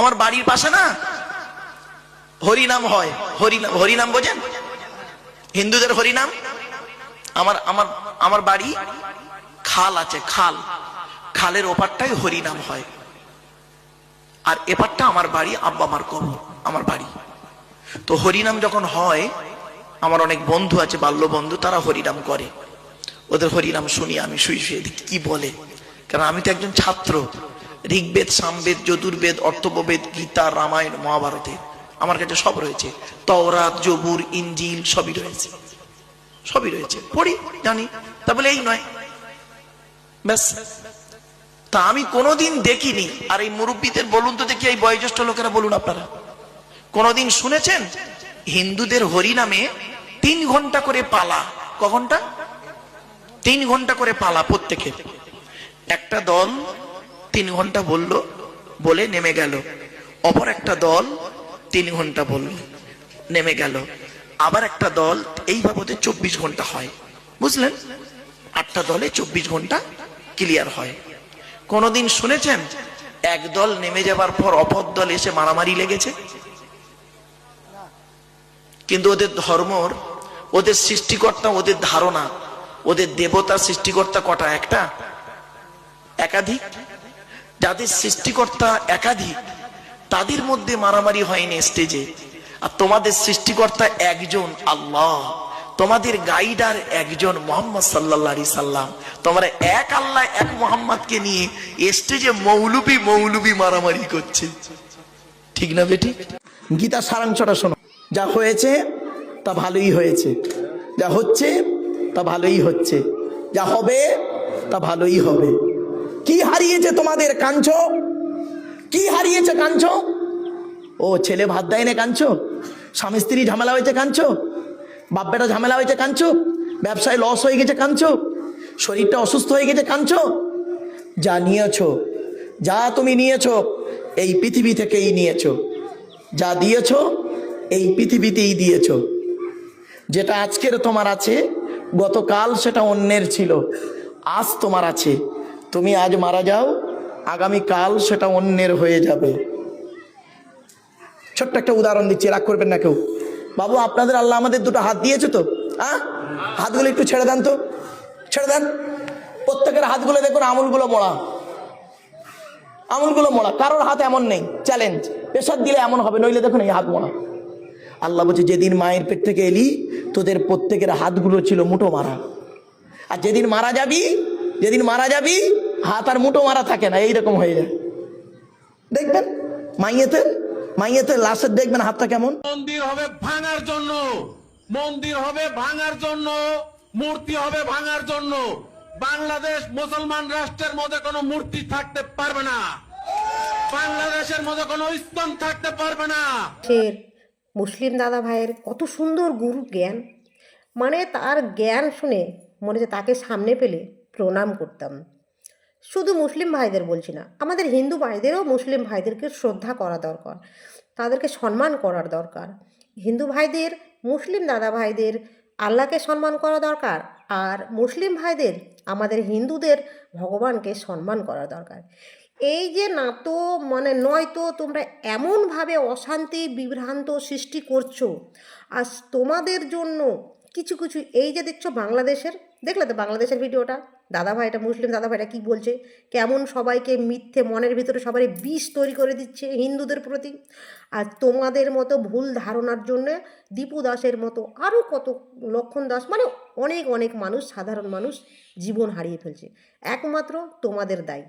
আমার বাড়ির পাশে না হরিনাম হয়। হরিনাম হরিনাম বোঝেন? হিন্দুদের হরিনাম? আমার আমার আমার বাড়ি খাল আছে, খাল। খালের ওপারটাই হরিনাম হয়। আর এপারটা আমার বাড়ি আব্বা আমার কবর, আমার বাড়ি। তো হরিনাম যখন হয়, আমার অনেক বন্ধু আছে, বাল্য বন্ধু, তারা হরিনাম করে। ওদের হরিনাম শুনি আমি শুয়ে শুয়ে দেখি কি বলে? কারণ আমি তো একজন ছাত্র। ঋগ্বেদ, সামবেদ, যদুর্বেদ অর্থববেদ গীতা, রামায়ণ, মহাভারতের আমার কাছে সব রয়েছে। তওরাত জবুর ইঞ্জিল সবই রয়েছে। সবই রয়েছে। পড়ি, জানি। তা বলে এই নয়। ব্যাস। তা আমি কোনোদিন দেখিনি। আর এই মুরব্বীদের বলুন তো দেখি এই বয়োজ্যেষ্ঠ লোকেরা বলুন আপনারা। কোনোদিন শুনেছেন? হিন্দুদের হরিনামে তিন ঘণ্টা করে পালা। ক ঘণ্টা তিন ঘণ্টা করে পালা প্রত্যেকের একটা দল তিন ঘণ্টা বলল, বলে নেমে গেল। অপর একটা দল তিন ঘণ্টা বলল, নেমে গেল। আবার একটা দল এইভাবে ওদের চব্বিশ ঘণ্টা হয়। বুঝলেন? আটটা দলে চব্বিশ ঘণ্টা ক্লিয়ার হয়। কোনদিন শুনেছেন? এক দল নেমে যাবার পর অপর দল এসে মারামারি লেগেছে? কিন্তু ওদের ধর্মর, ওদের সৃষ্টিকর্তা, ওদের ধারণা, ওদের দেবতা সৃষ্টিকর্তা কটা? একটা? একাধিক? যাদের সৃষ্টিকর্তা একাধিক, তাদের মধ্যে মারামারি হয়নি স্টেজে। আর তোমাদের সৃষ্টিকর্তা একজন আল্লাহ, তোমাদের গাইডার একজন মোহাম্মদ সাল্লাহ সাল্লাম। তোমরা এক আল্লাহ, এক মোহাম্মদকে নিয়ে স্টেজে মৌলবি মৌলুবি মারামারি করছে। ঠিক না বেটি? গীতা সারাংশটা শোনো। যা হয়েছে, তা ভালোই হয়েছে। যা হচ্ছে, তা ভালোই হচ্ছে। যা হবে, তা ভালোই হবে। কি হারিয়েছে তোমাদের কাঞ্চ? কি হারিয়েছে কাঞ্চ? ও, ছেলে ভাত দেয় না কাঞ্চ। স্বামী স্ত্রী ঝামেলা হয়েছে কাঞ্চ। বাপ বেটা ঝামেলা হয়েছে কাঞ্চ। ব্যবসায় লস হয়ে গেছে কাঞ্চ। শরীরটা অসুস্থ হয়ে গেছে কাঞ্চ। যা নিয়েছো, যা তুমি নিয়েছো, এই পৃথিবী থেকেই নিয়েছো। যা দিয়েছ, এই পৃথিবীতেই দিয়েছ। যেটা আজকের তোমার আছে, গতকাল সেটা অন্যের ছিল, আজ তোমার আছে। তুমি আজ মারা যাও, আগামী কাল সেটা অন্যের হয়ে যাবে। ছোট্ট একটা উদাহরণ দিচ্ছি, রাগ করবেন না কেউ। বাবু, আপনাদের আল্লাহ আমাদের দুটো হাত দিয়েছে তো? হ্যাঁ হাতগুলো একটু ছেড়ে দেন তো। ছেড়ে দেন। প্রত্যেকের হাতগুলো দেখুন, আমুলগুলো মোড়া। আমুলগুলো মোড়া। কারোর হাত এমন নেই। চ্যালেঞ্জ প্রেশার দিলে এমন হবে, নইলে দেখুন এই হাত মোড়া। আল্লাহ বলছে, যেদিন মায়ের পেট থেকে এলি, তোদের প্রত্যেকের হাতগুলো ছিল মুঠো মারা। আর যেদিন মারা যাবি যেদিন মারা যাবি হাত আর মুঠো মারা থাকে না এইরকম হয়ে যায়। দেখবেন মাইয়েতে মাইয়েতে লাশের দেখবেন হাতটা কেমন? মন্দির হবে ভাঙার জন্য মন্দির হবে ভাঙার জন্য মূর্তি হবে ভাঙার জন্য। বাংলাদেশ মুসলমান রাষ্ট্রের মধ্যে কোনো মূর্তি থাকতে পারবে না। বাংলাদেশের মধ্যে কোনো স্তন থাকতে পারবে না। দেশের মুসলিম দাদা ভাইয়ের কত সুন্দর গুরু জ্ঞান। মানে তার জ্ঞান শুনে মনে হচ্ছে তাকে সামনে পেলে প্রণাম করতাম। শুধু মুসলিম ভাইদের বলছি না, আমাদের হিন্দু ভাইদেরও মুসলিম ভাইদেরকে শ্রদ্ধা করা দরকার, তাদেরকে সম্মান করার দরকার। হিন্দু ভাইদের, মুসলিম দাদা ভাইদের আল্লাহকে সম্মান করা দরকার আর মুসলিম ভাইদের, আমাদের হিন্দুদের ভগবানকে সম্মান করা দরকার। এই যে না তো মানে নয়তো তোমরা এমনভাবে অশান্তি, বিভ্রান্ত সৃষ্টি করছ আর তোমাদের জন্য কিছু কিছু, এই যে দেখছ বাংলাদেশের, দেখলে তো বাংলাদেশের ভিডিওটা? দাদা ভাইটা মুসলিম দাদা ভাইটা কী বলছে? কেমন সবাইকে মিথ্যে মনের ভিতরে সবারই বিষ তৈরি করে দিচ্ছে হিন্দুদের প্রতি? আর তোমাদের মতো ভুল ধারণার জন্যে দীপু দাসের মতো আরও কত লক্ষণ দাস মানে অনেক অনেক মানুষ, সাধারণ মানুষ জীবন হারিয়ে ফেলছে। একমাত্র তোমাদের দায়ী।